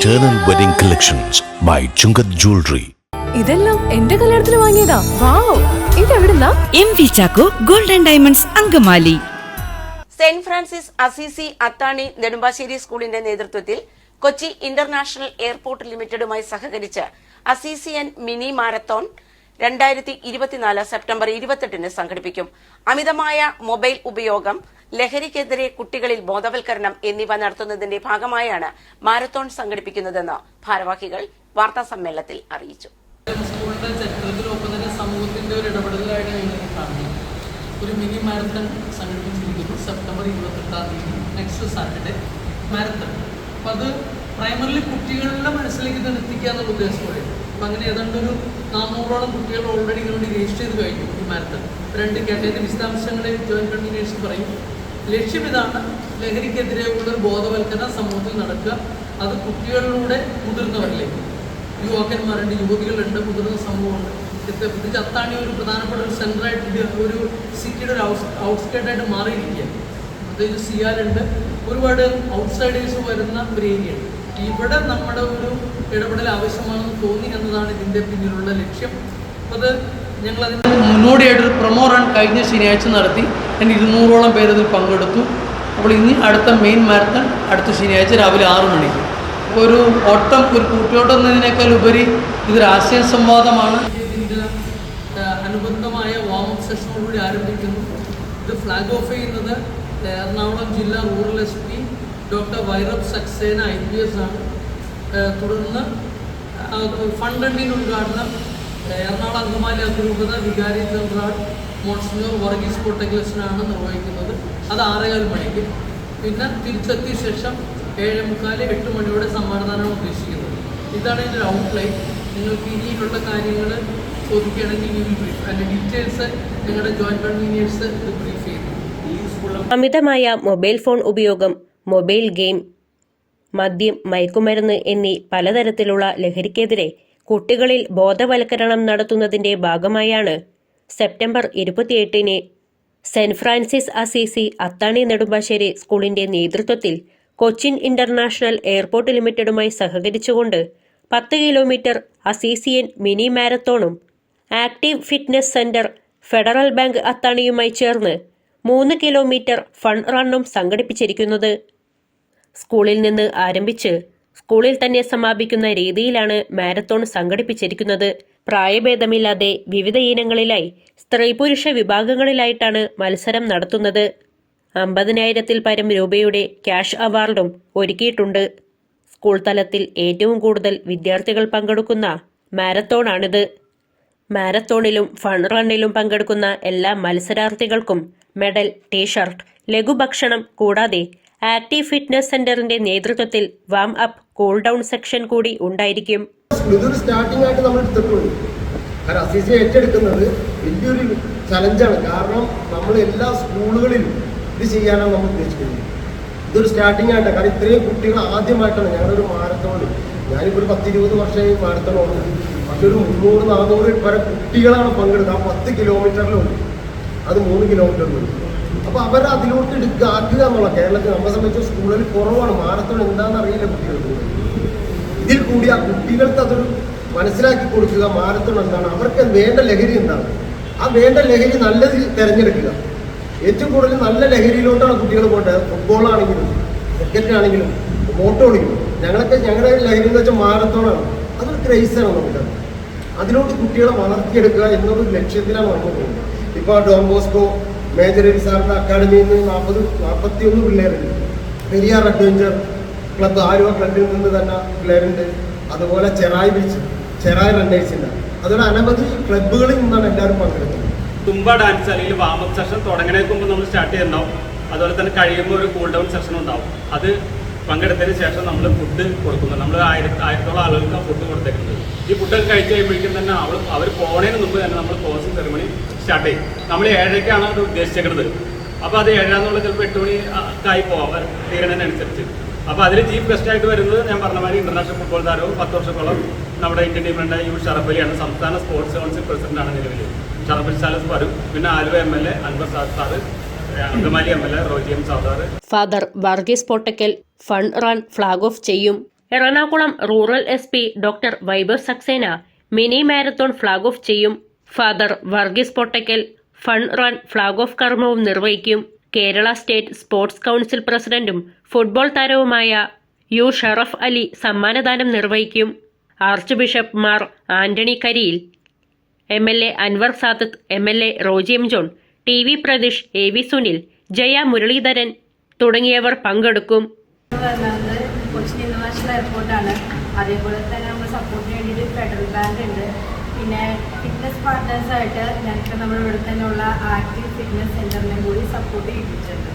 Eternal Wedding Collections by Chungath Jewelry. ഇതെല്ലാം എന്റെ കല്യാണത്തിന് വാങ്ങിയതാ. Wow. ഇതെവിടുന്നാ? M V Chacko golden diamonds Angamaly. Saint Francis Assisi Athani Nedumbassery സ്കൂളിന്റെ നേതൃത്വത്തിൽ കൊച്ചി ഇന്റർനാഷണൽ എയർപോർട്ട് ലിമിറ്റഡുമായി സഹകരിച്ച് അസീസിയൻ മിനി മാരത്തോൺ രണ്ടായിരത്തി ഇരുപത്തിനാല് സെപ്റ്റംബർ ഇരുപത്തെട്ടിന് സംഘടിപ്പിക്കും. അമിതമായ മൊബൈൽ ഉപയോഗം ലഹരിക്കെതിരെ കുട്ടികളിൽ ബോധവൽക്കരണം എന്നിവ നടത്തുന്നതിന്റെ ഭാഗമായാണ് മാരത്തോൺ സംഘടിപ്പിക്കുന്നതെന്ന് ഭാരവാഹികൾ വാർത്താ സമ്മേളനത്തിൽ അറിയിച്ചു. സ്കൂളിന്റെ ചരിത്രത്തിലൊപ്പം തന്നെ സമൂഹത്തിന്റെ ഒരു ഇടപെടലായിട്ട് ഒരു മിനി മാരത്തൺ സംഘടിപ്പിച്ചിരിക്കുന്നു സെപ്റ്റംബർ ഇരുപത്തെട്ടാം തീയതി നെക്സ്റ്റ് സാറ്റർഡേ മാരത്തൺ. അപ്പം അത് പ്രൈമറിലി കുട്ടികളുടെ മനസ്സിലേക്ക് ഇത് എത്തിക്കുക എന്നുള്ള ഉദ്ദേശത്തോടെ അപ്പം അങ്ങനെ ഏതാണ്ട് ഒരു നാനൂറോളം കുട്ടികൾ ഓൾറെഡി ഇതിനുവേണ്ടി രജിസ്റ്റർ ചെയ്ത് കഴിഞ്ഞു ഈ മാരത്തൺ. രണ്ട് കേട്ടതിന്റെ വിശദാംശങ്ങളെ ജോയിൻ കൺവീനേഴ്സ് പറയും. ലക്ഷ്യം ഇതാണ് ലഹരിക്കെതിരെ ഉള്ള ഒരു ബോധവൽക്കരണം സമൂഹത്തിൽ നടക്കുക. അത് കുട്ടികളിലൂടെ മുതിർന്നവരിലേക്ക്. യുവാക്കന്മാരുണ്ട് യുവതികളുണ്ട് മുതിർന്ന സമൂഹമുണ്ട്. പ്രത്യേകിച്ച് അത്താണി ഒരു പ്രധാനപ്പെട്ട ഒരു സെന്ററായിട്ട് ഒരു സിറ്റിയുടെ ഒരു ഔട്ട് ഔട്ട്സ്കേർട്ടായിട്ട് മാറിയിരിക്കുക പ്രത്യേകിച്ച് സിയാലുണ്ട്. ഒരുപാട് ഔട്ട്സൈഡേഴ്സ് വരുന്ന ഒരു ഏരിയയാണ് ഇവിടെ നമ്മുടെ ഒരു ഇടപെടൽ ആവശ്യമാണെന്ന് തോന്നി എന്നതാണ് ഇതിന്റെ പിന്നിലുള്ള ലക്ഷ്യം. അത് ഞങ്ങൾ അതിന്റെ മുന്നോടിയായിട്ടൊരു പ്രൊമോ റൺ കഴിഞ്ഞ ശനിയാഴ്ച നടത്തി. ഞാൻ ഇരുന്നൂറോളം പേര് അതിൽ പങ്കെടുത്തു. അപ്പോൾ ഇനി അടുത്ത മെയിൻ മാരത്തൺ അടുത്ത ശനിയാഴ്ച രാവിലെ ആറു മണിക്ക് ഒരു ഓട്ടം ഒരു കൂട്ടിയോട്ടം എന്നതിനേക്കാൾ ഉപരി ഇതൊരു ആശയ സംവാദമാണ്. ഇതിന്റെ അനുബന്ധമായ വാമപ്പ് സെഷനോടുകൂടി ആരംഭിക്കുന്നു. ഇത് ഫ്ലാഗ് ഓഫ് ചെയ്യുന്നത് എറണാകുളം ജില്ലാ റൂറൽ എസ് പി ഡോക്ടർ വൈറബ് സക്സേന ഐ പി എസ് ആണ് തുടർന്ന് ഫണ്ട് റണ്ണിന്റെ ഉദ്ഘാടനം എറണാകുളം അങ്കമാലി അതിരൂപത വികാരി ജനറൽ മോൺസിനോർ വർഗീസ് പൊട്ടഗ്ലസിനാണ് നിർവഹിക്കുന്നത്. അത് ആറേകാൽ മണിക്ക്. പിന്നെ തിരിച്ചെത്തിയ ശേഷം ഏഴേ മുക്കാൽ എട്ട് മണിയോടെ സമ്മാനദാനമാണ് ഉദ്ദേശിക്കുന്നത്. ഇതാണ് ഇതിന്റെ ഔട്ട്ലൈൻ നിങ്ങൾക്ക് ഇനിയുള്ള കാര്യങ്ങൾ ചോദിക്കുകയാണെങ്കിൽ ഈ അതിന്റെ ഡീറ്റെയിൽസ് നിങ്ങളുടെ ജോയിന്റ് കൺവീനിയേഴ്സ് ബ്രീഫ് ചെയ്യുന്നു അമിതമായ മൊബൈൽ ഫോൺ ഉപയോഗം മൊബൈൽ ഗെയിം മദ്യം മയക്കുമരുന്ന് എന്നീ പലതരത്തിലുള്ള ലഹരിക്കെതിരെ കുട്ടികളിൽ ബോധവൽക്കരണം നടത്തുന്നതിന്റെ ഭാഗമായാണ് സെപ്റ്റംബർ ഇരുപത്തിയെട്ടിന് saint Francis Assisi Athani Nedumbassery സ്കൂളിന്റെ നേതൃത്വത്തിൽ കൊച്ചിൻ ഇന്റർനാഷണൽ എയർപോർട്ട് ലിമിറ്റഡുമായി സഹകരിച്ചുകൊണ്ട് പത്ത് kilometre Assisian mini മാരത്തോണും active fitness centre federal bank അത്താണിയുമായി ചേർന്ന് മൂന്ന് കിലോമീറ്റർ ഫൺ റണ്ണും സംഘടിപ്പിച്ചിരിക്കുന്നത് സ്കൂളിൽ നിന്ന് ആരംഭിച്ച് സ്കൂളിൽ തന്നെ സമാപിക്കുന്ന രീതിയിലാണ് മാരത്തോൺ സംഘടിപ്പിച്ചിരിക്കുന്നത്. പ്രായഭേദമില്ലാതെ വിവിധ ഇനങ്ങളിലായി സ്ത്രീ പുരുഷ വിഭാഗങ്ങളിലായിട്ടാണ് മത്സരം നടത്തുന്നത്. അമ്പതിനായിരത്തിൽ പരം രൂപയുടെ ക്യാഷ് അവാർഡും ഒരുക്കിയിട്ടുണ്ട്. സ്കൂൾ തലത്തിൽ ഏറ്റവും കൂടുതൽ വിദ്യാർത്ഥികൾ പങ്കെടുക്കുന്ന മാരത്തോണാണിത്. മാരത്തോണിലും ഫൺ റണ്ണിലും പങ്കെടുക്കുന്ന എല്ലാ മത്സരാർത്ഥികൾക്കും മെഡൽ ടീഷർട്ട് ലഘുഭക്ഷണം കൂടാതെ ആക്റ്റീവ് ഫിറ്റ്നസ് സെന്ററിന്റെ നേതൃത്വത്തിൽ warm up cool down section കൂടി ഉണ്ടായിരിക്കും. ഇതൊരു സ്റ്റാർട്ടിംഗ് ആയിട്ട് നമ്മൾ എടുത്തിട്ടുള്ളൂ. കാരണം അസീസിയെ ഏറ്റെടുക്കുന്നത് വലിയൊരു ചലഞ്ചാണ്. കാരണം നമ്മൾ എല്ലാ സ്കൂളുകളിലും ഇത് ചെയ്യാനാണ് നമ്മൾ ഉദ്ദേശിക്കുന്നത്. ഇതൊരു സ്റ്റാർട്ടിംഗ് ആയിട്ടാണ് കാരണം ഇത്രയും കുട്ടികൾ ആദ്യമായിട്ടാണ് ഞങ്ങളൊരു മാരത്തോണിൽ ഞാനിപ്പോൾ ഒരു പത്തിരുപത് വർഷമായി മാരത്തോൺ പക്ഷെ ഒരു മുന്നൂറ് നാനൂറ് വരെ കുട്ടികളാണ് പങ്കെടുക്കുക ആ പത്ത് കിലോമീറ്ററിലുണ്ട് അത് മൂന്ന് കിലോമീറ്ററിലുണ്ട് അപ്പോൾ അവർ അതിലോട്ട് എടുക്കുക ആക്കുക എന്നുള്ള കേരളത്തിൽ നമ്മളെ സംബന്ധിച്ച് സ്കൂളിൽ കുറവാണ്. മാരത്തോൺ എന്താണെന്ന് അറിയില്ല കുട്ടികൾക്ക്. ഇതിൽ കൂടി ആ കുട്ടികൾക്ക് അതൊരു മനസ്സിലാക്കി കൊടുക്കുക മാരത്തോൺ എന്താണ്. അവർക്ക് വേണ്ട ലഹരി എന്താണ്? ആ വേണ്ട ലഹരി നല്ലത് തിരഞ്ഞെടുക്കുക. ഏറ്റവും കൂടുതൽ നല്ല ലഹരിയിലോട്ടാണ് കുട്ടികൾ പോകേണ്ടത്. ഫുട്ബോൾ ആണെങ്കിലും ആണെങ്കിലും ഞങ്ങളൊക്കെ ഞങ്ങളുടെ ലഹരി എന്ന് വെച്ചാൽ മാരത്തോണാണ് അതൊരു ക്രൈസാണ് നമുക്ക്. അതിലോട്ട് കുട്ടികളെ വളർത്തിയെടുക്കുക എന്നൊരു ലക്ഷ്യത്തിലാണ് നമ്മൾ പോകുന്നത്. ഇപ്പോൾ ഡോൺ ബോസ്കോ മേജർ രവി അക്കാഡമിയിൽ നിന്ന് നാൽപ്പത് നാൽപ്പത്തി ഒന്ന് പിള്ളേരുണ്ട്. പെരിയാർ അഡ്വഞ്ചർ ക്ലബ്ബ് ആലുവ ക്ലബിൽ നിന്ന് തന്നെ പിള്ളേരുണ്ട്. അതുപോലെ ചെറായി ബീച്ച് ചെറായി റണ്ണേഴ്സിന്റെ അതുപോലെ അനവധി ക്ലബ്ബുകളിൽ നിന്നാണ് എല്ലാവരും പങ്കെടുക്കുന്നത്. തുമ്പ ഡാൻസ് അല്ലെങ്കിൽ വാമപ്പ് സെഷൻ മുമ്പ് നമ്മൾ സ്റ്റാർട്ട് ചെയ്യുന്നുണ്ടാവും. അതുപോലെ തന്നെ കഴിയുമ്പോൾ ഒരു കൂൾ ഡൗൺ സെഷൻ ഉണ്ടാവും. അത് പങ്കെടുത്തതിന് ശേഷം നമ്മൾ ഫുഡ് കൊടുക്കുന്നത് നമ്മൾ ആയിരത്തി ആയിരത്തോളം ആളുകൾക്ക് ആ ഫുഡ് കൊടുത്തേക്കുന്നത്. ഈ ഫുഡൊക്കെ കഴിച്ച് കഴിയുമ്പോഴേക്കും തന്നെ അവൾ അവർ പോണേന് മുമ്പ് തന്നെ നമ്മൾ ക്ലോസിംഗ് സെറിമണി സ്റ്റാർട്ട് ചെയ്യും. നമ്മൾ ഏഴരയ്ക്കാണ് അത് ഉദ്ദേശിച്ചേക്കുന്നത് അപ്പോൾ അത് ഏഴാന്നുള്ള ചിലപ്പോൾ എട്ട് മണി ആയി പോവാം. തീരണതിനനുസരിച്ച് അപ്പോൾ അതിൽ ചീഫ് ഗസ്റ്റ് ആയിട്ട് വരുന്നത് ഞാൻ പറഞ്ഞ മാതിരി ഇന്റർനാഷണൽ ഫുട്ബോൾ താരവും പത്ത് വർഷത്തോളം നമ്മുടെ ഇന്ത്യൻ ടീമിലുണ്ട് യു ഷറഫ് സംസ്ഥാന സ്പോർട്സ് കൗൺസിൽ പ്രസിഡന്റാണ് നിലവിൽ ഷറഫ് സാലസ് വരും പിന്നെ Aluva M L A Anwar Saad sir father Varghese Pottakkal fund run flag off ചെയ്യും. Ernakulam rural S P doctor Viber Saxena mini marathon flag off ചെയ്യും. Father Varghese Pottakkal fund run flag off കർമ്മവും നിർവഹിക്കും. Kerala state sports council പ്രസിഡന്റും football താരവുമായ U Sharaf Ali സമ്മാനദാനം നിർവഹിക്കും. Arch bishop Mar Antony Kariyil. M L A Anwar Sadath M L A Roji M John T V Pratheesh A V Sunil Jaya Muraleedharan തുടങ്ങിയവർ പങ്കെടുക്കും. Kochi international എയർപോർട്ടാണ് അതേപോലെ തന്നെ നമ്മൾ സപ്പോർട്ടിന് വേണ്ടിയിട്ട് ഫെഡറൽ ബാങ്ക് ഉണ്ട്. പിന്നെ ഫിറ്റ്നസ് പാർട്ട്നേഴ്സായിട്ട് ഞങ്ങൾക്ക് നമ്മുടെ ഇവിടെ തന്നെയുള്ള ആക്റ്റീവ് ഫിറ്റ്നസ് സെന്ററിനെ കൂടി സപ്പോർട്ട് ചെയ്യിപ്പിച്ചിട്ടുണ്ട്.